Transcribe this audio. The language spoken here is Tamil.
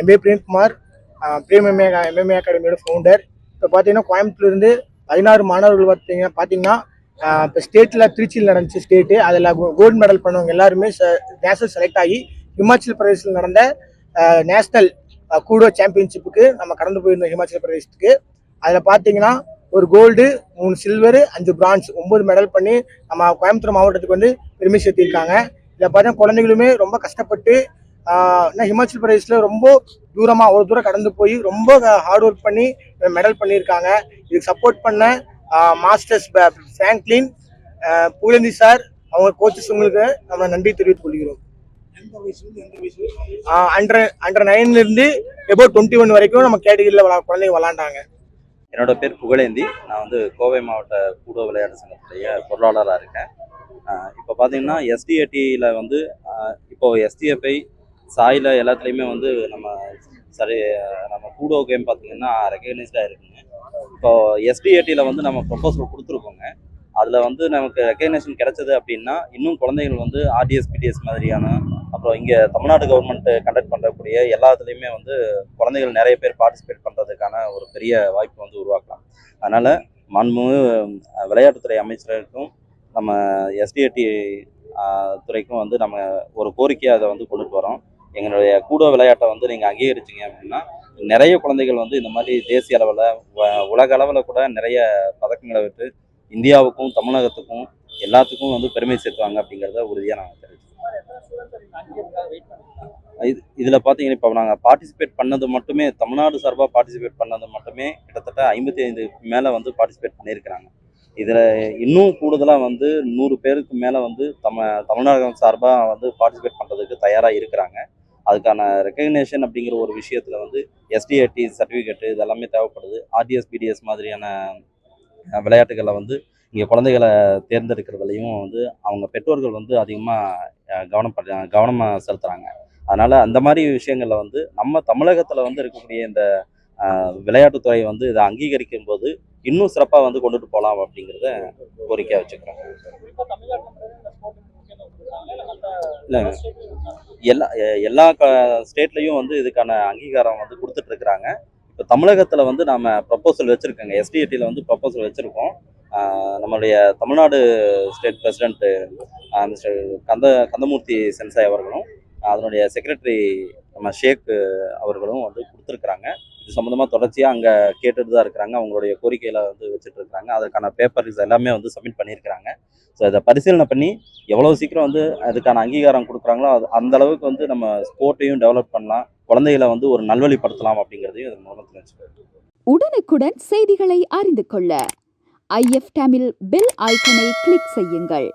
என் பேர் பிரேம்குமார். பிரேமே எம்எம்ஏ அகாடமியோட ஃபவுண்டர் இப்போ பார்த்தீங்கன்னா கோயம்புத்தூர்லேருந்து பதினாறு மாணவர்கள் பார்த்தீங்கன்னா பார்த்தீங்கன்னா இப்போ ஸ்டேட்டில் திருச்சியில் நடந்துச்சு ஸ்டேட்டு அதில் கோல்டு மெடல் பண்ணவங்க எல்லாருமே நேஷனல் செலக்ட் ஆகி ஹிமாச்சல் பிரதேசில் நடந்த நேஷ்னல் கூடோ சாம்பியன்ஷிப்புக்கு நம்ம கடந்து போயிருந்தோம் ஹிமாச்சல் பிரதேசத்துக்கு. அதில் பார்த்தீங்கன்னா ஒரு கோல்டு மூணு சில்வரு அஞ்சு பிரான்ஸ் ஒம்பது மெடல் பண்ணி நம்ம கோயம்புத்தூர் மாவட்டத்துக்கு வந்து பெருமை சேர்த்திருக்காங்க இதில் பார்த்தீங்கன்னா குழந்தைகளுமே ரொம்ப கஷ்டப்பட்டு என்ன ஹிமாச்சல் பிரதேசில் ரொம்ப தூரமாக அவ்வளோ தூரம் கடந்து போய் ரொம்ப ஹார்ட் ஒர்க் பண்ணி மெடல் பண்ணியிருக்காங்க. இதுக்கு சப்போர்ட் பண்ண மாஸ்டர்ஸ் ஃப்ராங்க்லின் புகழேந்தி சார் அவங்க கோச்சஸ் உங்களுக்கு நம்ம நன்றி தெரிவித்துக் கொள்கிறோம். அண்டர் அண்டர் நைன்லேருந்து எபோ டுவெண்ட்டி ஒன் வரைக்கும் நம்ம கேட்டகிரியில் விளா குழந்தைங்க விளாண்டாங்க. என்னோட பேர் புகழேந்தி. நான் வந்து கோவை மாவட்ட கூடோ விளையாட்டு சங்கத்துடைய பொருளாளராக இருக்கேன். இப்போ பார்த்தீங்கன்னா எஸ்டிஏடியில் வந்து ஆஹ் இப்போ எஸ்டிஎஃப்ஐ சாயில் எல்லாத்துலேயுமே வந்து நம்ம சரி நம்ம கூடோ கேம் பார்த்தீங்கன்னா ரெக்கக்னைஸ்டாக இருக்குங்க. இப்போ எஸ்டிஏடியில் வந்து நம்ம ப்ரொபோசல் கொடுத்துருக்கோங்க. அதில் வந்து நமக்கு ரெக்கக்னேஷன் கிடைச்சது அப்படின்னா இன்னும் குழந்தைகள் வந்து ஆர்டிஎஸ் பிடிஎஸ் மாதிரியான அப்புறம் இங்கே தமிழ்நாடு கவர்மெண்ட் கண்டக்ட் பண்ணக்கூடிய எல்லாத்துலேயுமே வந்து குழந்தைகள் நிறைய பேர் பார்ட்டிசிபேட் பண்ணுறதுக்கான ஒரு பெரிய வாய்ப்பு வந்து உருவாக்கலாம். அதனால் மண்மு விளையாட்டுத்துறை அமைச்சருக்கும் நம்ம எஸ்டிஏடி துறைக்கும் வந்து நம்ம ஒரு கோரிக்கையை அதை வந்து கொண்டுட்டு வரோம். எங்களுடைய கூடோ விளையாட்டை வந்து நீங்கள் அங்கீகரிச்சிங்க அப்படின்னா நிறைய குழந்தைகள் வந்து இந்த மாதிரி தேசிய அளவில் உலக அளவில் கூட நிறைய பதக்கங்களை விட்டு இந்தியாவுக்கும் தமிழகத்துக்கும் எல்லாத்துக்கும் வந்து பெருமை சேர்த்துவாங்க அப்படிங்கிறத உறுதியாக நாங்கள் தெரிவிச்சோம் இது இதில் பார்த்தீங்கன்னா இப்போ நாங்கள் பார்ட்டிசிபேட் பண்ணது மட்டுமே தமிழ்நாடு சார்பாக பார்ட்டிசிபேட் பண்ணது மட்டுமே கிட்டத்தட்ட ஐம்பத்தி ஐந்து மேலே வந்து பார்ட்டிசிபேட் பண்ணியிருக்கிறாங்க. இதில் இன்னும் கூடுதலாக வந்து நூறு பேருக்கு மேலே வந்து தம தமிழ்நாடகம் சார்பாக வந்து பார்ட்டிசிபேட் பண்ணுறதுக்கு தயாராக இருக்கிறாங்க. அதுக்கான ரெக்கக்னேஷன் அப்படிங்கிற ஒரு விஷயத்தில் வந்து எஸ்டிஐடி சர்டிஃபிகேட்டு இதெல்லாமே தேவைப்படுது. ஆர்டிஎஸ் பிடிஎஸ் மாதிரியான விளையாட்டுகளை வந்து இங்கே குழந்தைகளை தேர்ந்தெடுக்கிறதுலையும் வந்து அவங்க பெற்றோர்கள் வந்து அதிகமாக கவனப்பட கவனமாக செலுத்துகிறாங்க அதனால் அந்த மாதிரி விஷயங்களில் வந்து நம்ம தமிழகத்தில் வந்து இருக்கக்கூடிய இந்த ஆஹ், விளையாட்டுத்துறை வந்து இதை அங்கீகரிக்கும் போது இன்னும் சிறப்பாக வந்து கொண்டுட்டு போகலாம் அப்படிங்கிறத கோரிக்கையாக வச்சுக்கிறோம். இல்லைங்க. எல்லா எல்லா க ஸ்டேட்லேயும் வந்து இதுக்கான அங்கீகாரம் வந்து கொடுத்துட்டு இருக்கிறாங்க இப்போ தமிழகத்தில் வந்து நாம் ப்ரப்போசல் வச்சுருக்கோங்க. எஸ்டிஎட்டியில் வந்து ப்ரப்போசல் வச்சுருக்கோம். நம்மளுடைய Tamil Nadu state president mister Kanda Kandamoorthy sensei அவர்களும் அதனுடைய செக்ரட்டரி நம்ம ஷேக் அவர்களும் வந்து கொடுத்துருக்குறாங்க. இது சம்மந்தமாக தொடர்ச்சியாக அங்கே கேட்டுட்டு தான் இருக்கிறாங்க. அவங்களுடைய கோரிக்கையில் வந்து வச்சுட்டு இருக்கிறாங்க அதற்கான பேப்பர்ஸ் எல்லாமே வந்து சப்மிட் பண்ணியிருக்கிறாங்க. ஸோ இதை பரிசீலனை பண்ணி எவ்வளோ சீக்கிரம் வந்து அதுக்கான அங்கீகாரம் கொடுக்குறாங்களோ அது அந்த அளவுக்கு வந்து நம்ம ஸ்போர்ட்டையும் டெவலப் பண்ணலாம். குழந்தைகளை வந்து ஒரு நல்வழிப்படுத்தலாம் அப்படிங்கிறதையும் இதன் மூலம் தெரிஞ்சுக்கிறேன் உடனுக்குடன் செய்திகளை அறிந்து கொள்ள ஐஎஃப் தமிழ் பெல் ஐக்கனை கிளிக் செய்யுங்கள்.